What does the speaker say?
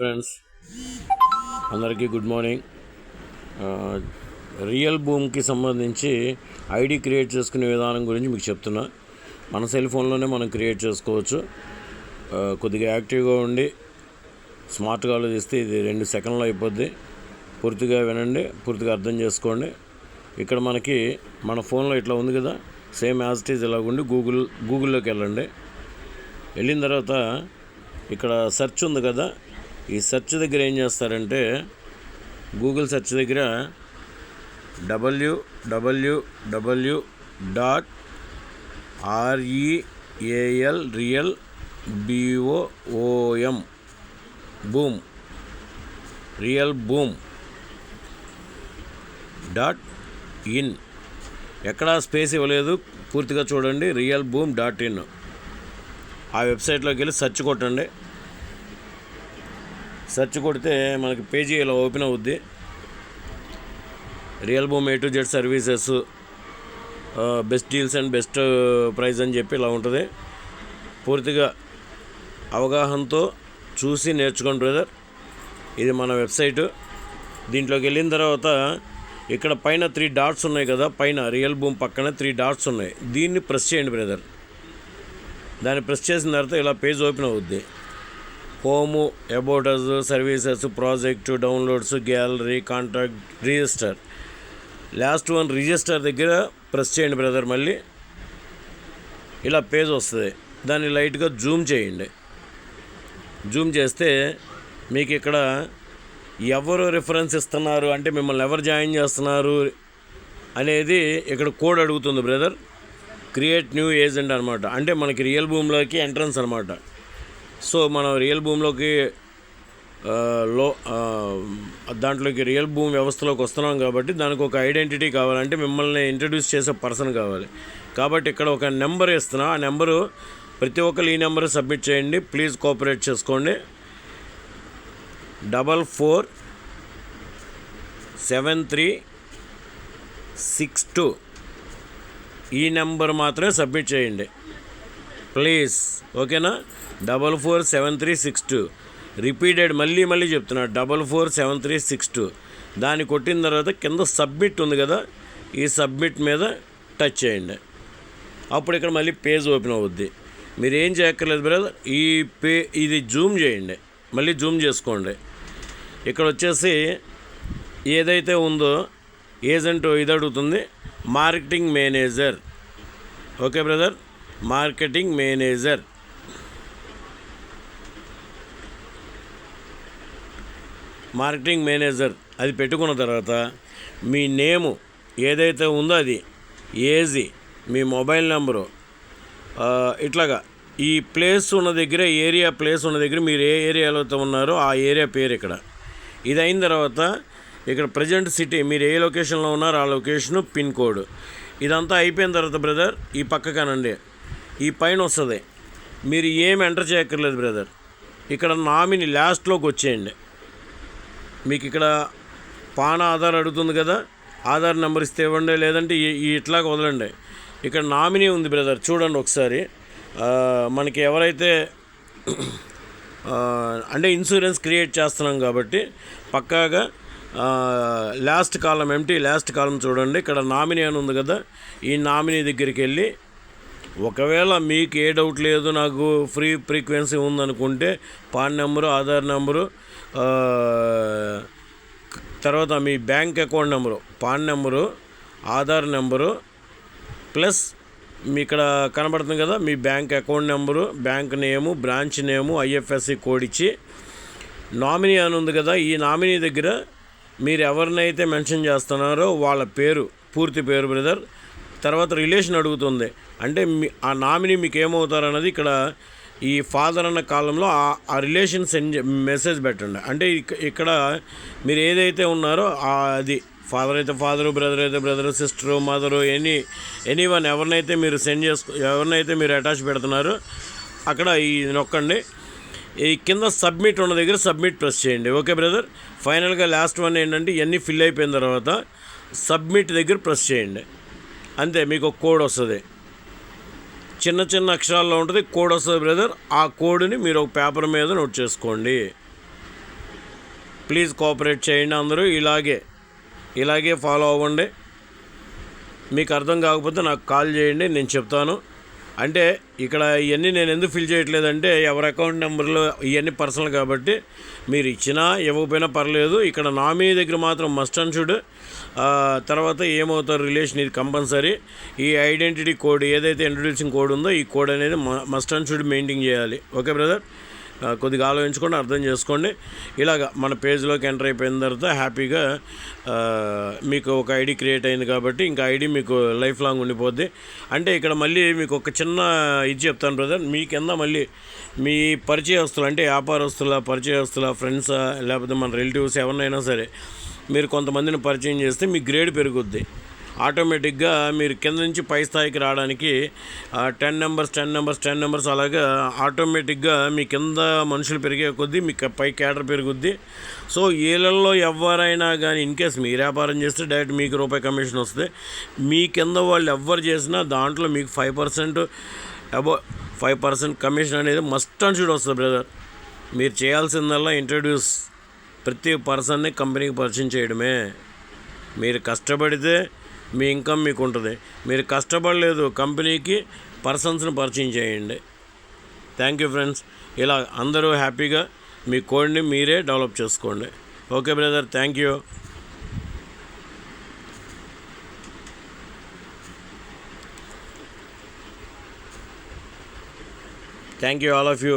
Friends అందరికీ good morning. Real భూమికి సంబంధించి ఐడి క్రియేట్ చేసుకునే విధానం గురించి మీకు చెప్తున్నా. మన సెల్ ఫోన్లోనే మనం క్రియేట్ చేసుకోవచ్చు. కొద్దిగా యాక్టివ్గా ఉండి స్మార్ట్గా ఆలోచిస్తే ఇది రెండు సెకండ్లు అయిపోద్ది. పూర్తిగా వినండి పూర్తిగా అర్థం చేసుకోండి. ఇక్కడ మనకి మన ఫోన్లో ఇట్లా ఉంది కదా సేమ్ యాజ్ ఇట్ ఈజ్ ఇలా ఉండి గూగుల్ గూగుల్లోకి వెళ్ళండి. వెళ్ళిన తర్వాత ఇక్కడ సెర్చ్ ఉంది కదా ఈ సెర్చ్ దగ్గర ఏం చేస్తారంటే గూగుల్ సెర్చ్ దగ్గర W W W dot R E A L real B O O M boom. Real boom. Dot in. ఎక్కడా స్పేస్ ఇవ్వలేదు. పూర్తిగా చూడండి. Real boom dot in. ఆ వెబ్సైట్లోకి వెళ్ళి సెర్చ్ కొట్టండి. సెర్చ్ కొడితే మనకి పేజీ ఇలా ఓపెన్ అవుద్ది. Real boom A to Z services best deals and best price అని చెప్పి ఇలా ఉంటుంది. పూర్తిగా అవగాహనతో చూసి నేర్చుకోండి బ్రదర్ ఇది మన వెబ్సైటు. దీంట్లోకి వెళ్ళిన తర్వాత ఇక్కడ పైన త్రీ డాట్స్ ఉన్నాయి కదా పైన రియల్ బూమ్ పక్కన త్రీ డాట్స్ ఉన్నాయి. దీన్ని ప్రెస్ చేయండి బ్రదర్ దాన్ని ప్రెస్ చేసిన తర్వాత ఇలా పేజ్ ఓపెన్ అవుద్ది. Home about us services project downloads gallery contact register. Last one register దగ్గర ప్రెస్ చేయండి బ్రదర్ మళ్ళీ. ఇలా పేజ్ వస్తుంది. దాన్ని లైట్గా జూమ్ చేయండి. జూమ్ చేస్తే మీకు ఇక్కడ ఎవరు రిఫరెన్స్ ఇస్తున్నారు అంటే మిమ్మల్ని ఎవరు జాయిన్ చేస్తున్నారు అనేది ఇక్కడ కోడ్ అడుగుతుంది బ్రదర్. క్రియేట్ న్యూ ఏజెంట్ అనమాట అంటే మనకి రియల్ భూమిలోకి ఎంట్రన్స్ అనమాట సో మనం రియల్ భూమిలోకి లో దాంట్లోకి రియల్ భూమి వ్యవస్థలోకి వస్తున్నాం కాబట్టి దానికి ఒక ఐడెంటిటీ కావాలంటే మిమ్మల్ని ఇంట్రడ్యూస్ చేసే పర్సన్ కావాలి. కాబట్టి ఇక్కడ ఒక నెంబర్ ఇస్తున్నా ఆ నెంబరు ప్రతి ఒక్కరు ఈ నెంబర్ సబ్మిట్ చేయండి. ప్లీజ్ కోఆపరేట్ చేసుకోండి. Double four seven three six two. ఈ నెంబర్ మాత్రమే సబ్మిట్ చేయండి. ప్లీజ్ ఓకేనా? Double four seven three six two. Repeated మళ్ళీ మళ్ళీ చెప్తున్నా double four seven three six two. దాన్ని కొట్టిన తర్వాత కింద సబ్మిట్ ఉంది కదా ఈ సబ్మిట్ మీద టచ్ చేయండి. అప్పుడు ఇక్కడ మళ్ళీ పేజ్ ఓపెన్ అవుద్ది. మీరు ఏం చేయక్కర్లేదు బ్రదర్ ఈ పే ఇది జూమ్ చేయండి. మళ్ళీ జూమ్ చేసుకోండి. ఇక్కడ వచ్చేసి ఏదైతే ఉందో ఏజెంట్ ఇది అడుగుతుంది marketing manager. Okay brother? Marketing manager. Marketing manager అది పెట్టుకున్న తర్వాత మీ నేము ఏదైతే ఉందో అది ఏజీ మీ మొబైల్ నెంబరు ఇట్లాగా ఈ ప్లేస్ ఉన్న దగ్గర ఏరియా ప్లేస్ ఉన్న దగ్గర మీరు ఏ ఏరియాలో అయితే ఉన్నారో ఆ ఏరియా పేరు ఇక్కడ. ఇది అయిన తర్వాత ఇక్కడ ప్రజెంట్ సిటీ మీరు ఏ లొకేషన్లో ఉన్నారో ఆ లొకేషను పిన్ కోడ్. ఇదంతా అయిపోయిన తర్వాత బ్రదర్ ఈ పక్కకనండి ఈ పైన వస్తుంది. మీరు ఏమి ఎంటర్ చేయక్కర్లేదు బ్రదర్. ఇక్కడ నామిని లాస్ట్లోకి వచ్చేయండి. మీకు ఇక్కడ పాన్ ఆధార్ అడుగుతుంది కదా ఆధార్ నెంబర్ ఇస్తే ఇవ్వండి లేదంటే ఈ ఇట్లాగ వదలండి. ఇక్కడ నామినీ ఉంది బ్రదర్. చూడండి ఒకసారి. మనకి ఎవరైతే అంటే ఇన్సూరెన్స్ క్రియేట్ చేస్తున్నాం కాబట్టి పక్కాగా last column empty last column చూడండి. ఇక్కడ నామినీ అని ఉంది కదా ఈ నామినీ దగ్గరికి వెళ్ళి ఒకవేళ మీకు ఏ డౌట్ లేదు నాకు ఫ్రీ ఫ్రీక్వెన్సీ ఉందనుకుంటే పాన్ నెంబరు ఆధార్ నెంబరు తర్వాత మీ bank account number PAN number Aadhaar number plus మీ ఇక్కడ కనబడుతుంది కదా మీ bank account number bank name branch name IFSC code ఇచ్చి నామినీ అని ఉంది కదా ఈ నామినీ దగ్గర మీరు ఎవరినైతే మెన్షన్ చేస్తున్నారో వాళ్ళ పేరు పూర్తి పేరు బ్రదర్ తర్వాత రిలేషన్ అడుగుతుంది. అంటే మీ ఆ నామినీ మీకు ఏమవుతారన్నది ఇక్కడ ఈ ఫాదర్ అన్న కాలంలో ఆ- ఆ రిలేషన్ సెండ్ మెసేజ్ పెట్టండి. అంటే ఇక్కడ మీరు ఏదైతే ఉన్నారో అది ఫాదర్ అయితే ఫాదరు బ్రదర్ అయితే brother sister mother any any one ఎవరినైతే మీరు సెండ్ చేసుకో ఎవరినైతే మీరు అటాచ్ పెడుతున్నారో అక్కడ ఈ నొక్కండి. ఈ కింద సబ్మిట్ ఉన్న దగ్గర సబ్మిట్ ప్రెస్ చేయండి. Okay brother? ఫైనల్గా లాస్ట్ వన్ ఏంటంటే ఇవన్నీ ఫిల్ అయిపోయిన తర్వాత సబ్మిట్ దగ్గర ప్రెస్ చేయండి. అంతే మీకు ఒక కోడ్ వస్తుంది. చిన్న చిన్న అక్షరాల్లో ఉంటుంది కోడ్ వస్తుంది బ్రదర్. ఆ కోడ్ని మీరు ఒక పేపర్ మీద నోట్ చేసుకోండి. ప్లీజ్ కోఆపరేట్ చేయండి అందరూ ఇలాగే ఇలాగే ఫాలో అవ్వండి. మీకు అర్థం కాకపోతే నాకు కాల్ చేయండి నేను చెప్తాను. అంటే ఇక్కడ ఇవన్నీ నేను ఎందుకు ఫిల్ చేయట్లేదంటే ఎవరి అకౌంట్ నెంబర్లో ఇవన్నీ పర్సనల్ కాబట్టి మీరు ఇచ్చినా ఇవ్వకపోయినా పర్లేదు. ఇక్కడ నామినీ దగ్గర మాత్రం మస్ట్ అండ్ షుడ్ తర్వాత ఏమవుతారు రిలేషన్ ఇది కంపల్సరీ ఈ ఐడెంటిటీ కోడ్ ఏదైతే ఇంట్రొడ్యూసింగ్ కోడ్ ఉందో ఈ కోడ్ అనేది మస్ట్ అండ్ షుడ్ మెయింటైన్ చేయాలి. ఓకే బ్రదర్ కొద్దిగా ఆలోచించుకోండి అర్థం చేసుకోండి. ఇలాగ మన పేజ్లోకి ఎంటర్ అయిపోయిన తర్వాత హ్యాపీగా మీకు ఒక ఐడి క్రియేట్ అయింది కాబట్టి ఇంకా ఐడి మీకు లైఫ్ లాంగ్ ఉండిపోద్ది. అంటే ఇక్కడ మళ్ళీ మీకు ఒక చిన్న ఇది చెప్తాను బ్రదర్. మీ కింద మళ్ళీ మీ పరిచయస్తులు అంటే వ్యాపారస్తుల పరిచయస్తుల ఫ్రెండ్స్ లేకపోతే మన రిలేటివ్స్ ఎవరినైనా సరే మీరు కొంతమందిని పరిచయం చేస్తే మీ గ్రేడ్ పెరుగుద్ది. ఆటోమేటిక్గా మీరు కింద నుంచి పై స్థాయికి రావడానికి ten numbers ten numbers ten numbers అలాగా ఆటోమేటిక్గా మీ కింద మనుషులు పెరిగే కొద్దీ మీ పై క్యాడర్ పెరుగుద్ది సో ఏళ్ళల్లో ఎవరైనా కానీ ఇన్ కేస్ మీ వ్యాపారం చేస్తే డైరెక్ట్ మీకు రూపాయి కమిషన్ వస్తుంది. మీ కింద వాళ్ళు ఎవరు చేసినా దాంట్లో మీకు five percent above five percent commission అనేది మస్ట్ అండ్ షుడ్ వస్తుంది బ్రదర్. మీరు చేయాల్సిందల్లా ఇంట్రడ్యూస్ ప్రతి పర్సన్ని కంపెనీకి పరిచయం చేయడమే. మీరు కష్టపడితే మీ ఇన్కమ్ మీకు ఉంటుంది. మీరు కష్టపడలేదు కంపెనీకి పర్సన్స్ని పరిచయం చేయండి. Thank you friends. ఇలా అందరూ హ్యాపీగా మీ కోడ్ని మీరే డెవలప్ చేసుకోండి. Okay brother thank you. Thank you all of you.